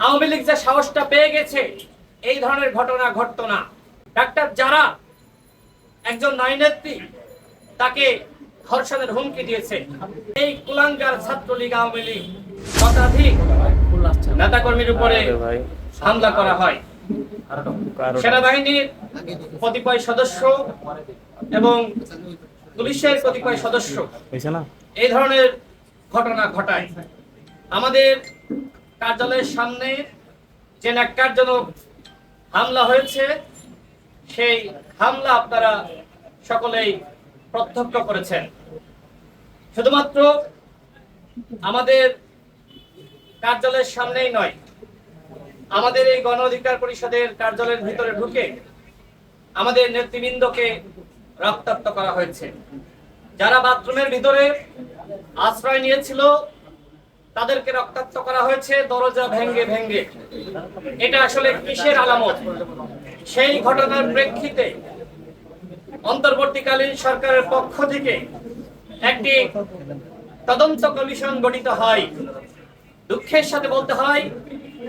আওয়ামী লীগ যে সাহসটা পেয়ে গেছে এই ধরনের ঘটনা ঘটতো না। ডাক্তার যারা একজন নারীনেত্রী তাকে ধর্ষণের হুমকি দিয়েছে এই কুলাঙ্গার ছাত্রলীগ আওয়ামী লীগ শতাধিক নেতাকর্মীর উপরে হামলা করা হয়। সেনাবাহিনীর কতিপয় সদস্য এবং পুলিশের কতিপয় সদস্য এই ধরনের ঘটনা ঘটায়। আমাদের কার্যালয়ের সামনে যে ন্যাক্কারজনক হামলা হয়েছে, সেই হামলা আপনারা সকলেই প্রত্যক্ষ করেছেন। শুধুমাত্র আমাদের কার্যালয়ের সামনেই নয়, আমাদের এই গণ অধিকার পরিষদের কার্যালয়ের ভিতরে ঢুকে আমাদের নেতৃবৃন্দকে রক্তাক্ত করা হয়েছে। যারা বাথরুমের ভিতরে আশ্রয় নিয়েছিল তাদেরকে রক্তাক্ত করা হয়েছে, দরজা ভেঙ্গে ভেঙ্গে এটা আসলে কিসের আলামত? সেই ঘটনার প্রেক্ষিতে অন্তর্বর্তীকালীন সরকারের পক্ষ থেকে একটি তদন্ত কমিশন গঠিত হয়। দুঃখের সাথে বলতে হয়,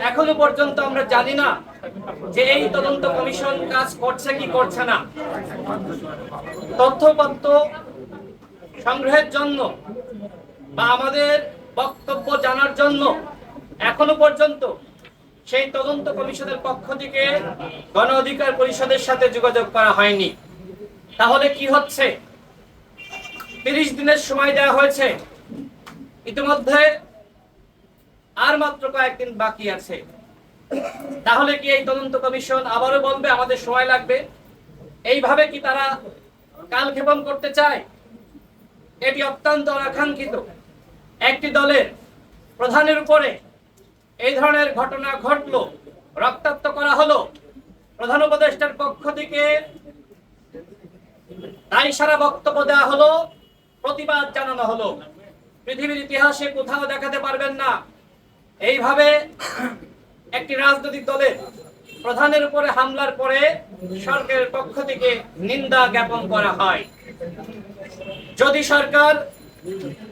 এখনও পর্যন্ত আমরা জানি না যে এই তদন্ত কমিশন কাজ করছে কি করছে না। তথ্যপত্র সংগ্রহের জন্য বা আমাদের জানার জন্য এখনও পর্যন্ত সেই তদন্ত কমিশনের পক্ষ থেকে গণ অধিকার পরিষদের সাথে যোগাযোগ করা হয়নি। তাহলে কি হচ্ছে? তিরিশ দিনের সময় দেওয়া হয়েছে। ইতিমধ্যে আর মাত্র কয়েকদিন বাকি আছে। তাহলে কি এই তদন্ত কমিশন আবারও বলবে, আমাদের সময় লাগবে এইভাবে কি তারা কালক্ষেপণ করতে চায়? এটি অত্যন্ত অনাকাঙ্ক্ষিত। একটি দলের প্রধানের উপরে এই ধরনের ঘটনা ঘটলো, রক্তাক্ত করা হলো। প্রধান উপদেষ্টার পক্ষ থেকে তাই সারা বক্তব্য দেওয়া হলো, প্রতিবাদ জানানো হলো। পৃথিবীর ইতিহাসে কোথাও দেখাতে পারবেন না। এইভাবে একটি রাজনৈতিক দলের প্রধানের উপরে হামলার পরে সরকারের পক্ষ থেকে নিন্দা জ্ঞাপন করা হয়। যদি সরকার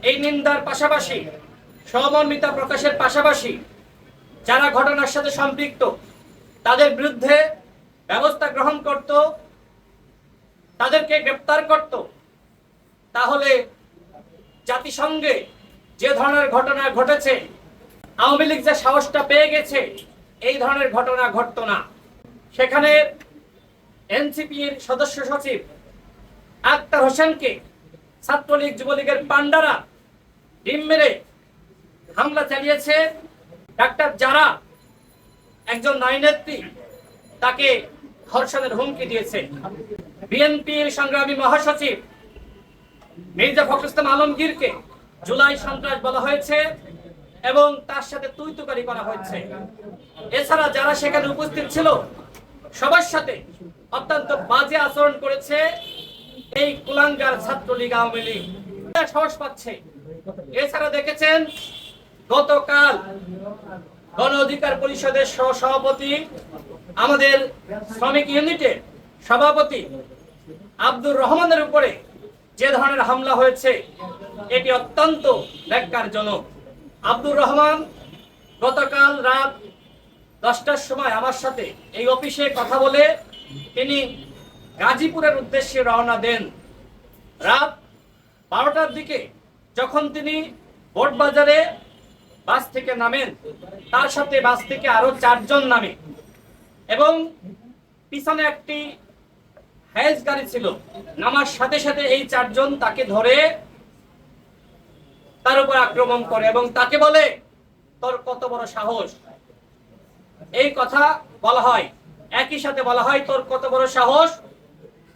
এই নিন্দার পাশাপাশি সমন্বিতা প্রকাশের পাশাপাশি যারা ঘটনার সাথে সম্পৃক্ত, তাদের বিরুদ্ধে ব্যবস্থা গ্রহণ করত, তাদেরকে গ্রেপ্তার করত, তাহলে জাতিসংঘে যে ধরনের ঘটনা ঘটেছে, আওয়ামী লীগ যে সাহসটা পেয়ে গেছে, এই ধরনের ঘটনা ঘটতো না। সেখানে এনসিপির সদস্য সচিব আক্তার হোসেনকে ছাত্রলীগ, যুবলীগের পান্ডারা ডিম মেরে হামলা চালিয়েছে ডাক্তার যারা একজন নারীনেত্রী, তাকে ধর্ষণের হুমকি দিয়েছে। বিএনপির সংগ্রামী মহাসচিব মির্জা ফখরুল ইসলাম আলমগীরকে জুলাই সন্ত্রাস বলা হয়েছে এবং তার সাথে তুইতুকারি করা হয়েছে। এছাড়া যারা সেখানে উপস্থিত ছিল, সবার সাথে অত্যন্ত বাজে আচরণ করেছে এই কুলাঙ্গার ছাত্রলীগ আওয়ামী লীগ। সাহস পাচ্ছে। এছাড়া দেখেছেন গতকাল গণ অধিকার পরিষদের সহ সভাপতি আমাদের শ্রমিক ইউনিটের সভাপতি আব্দুর রহমানের উপরে যে ধরনের হামলা হয়েছে, এটি অত্যন্ত ন্যাক্কারজনক। আব্দুর রহমান গতকাল রাত দশটার সময় আমার সাথে এই অফিসে কথা বলে তিনি গাজীপুরের উদ্দেশ্যে রওনা দেন। রাত বারোটার দিকে যখন তিনি বোটবাজারে বাস থেকে নামেন, তার সাথে বাস থেকে আরও চারজন নামে। এবং পিছনে একটি হায়েস গাড়ি ছিল, নামার সাথে সাথে এই চারজন তাকে ধরে তার উপর আক্রমণ করে এবং তাকে বলে, তোর কত বড় সাহস? এই কথা বলা হয়। একই সাথে বলা হয়, তোর কত বড় সাহস?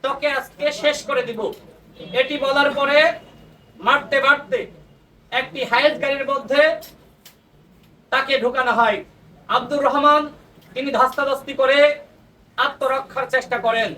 তোকে আজকে শেষ করে দিব। এটি বলার পরে মারতে মারতে একটি হায়েস গাড়ির মধ্যে তাকে ঢোকানো হয়। আব্দুর রহমান তিনি ধাস্তাধাস্তি করে আত্মরক্ষার চেষ্টা করেন।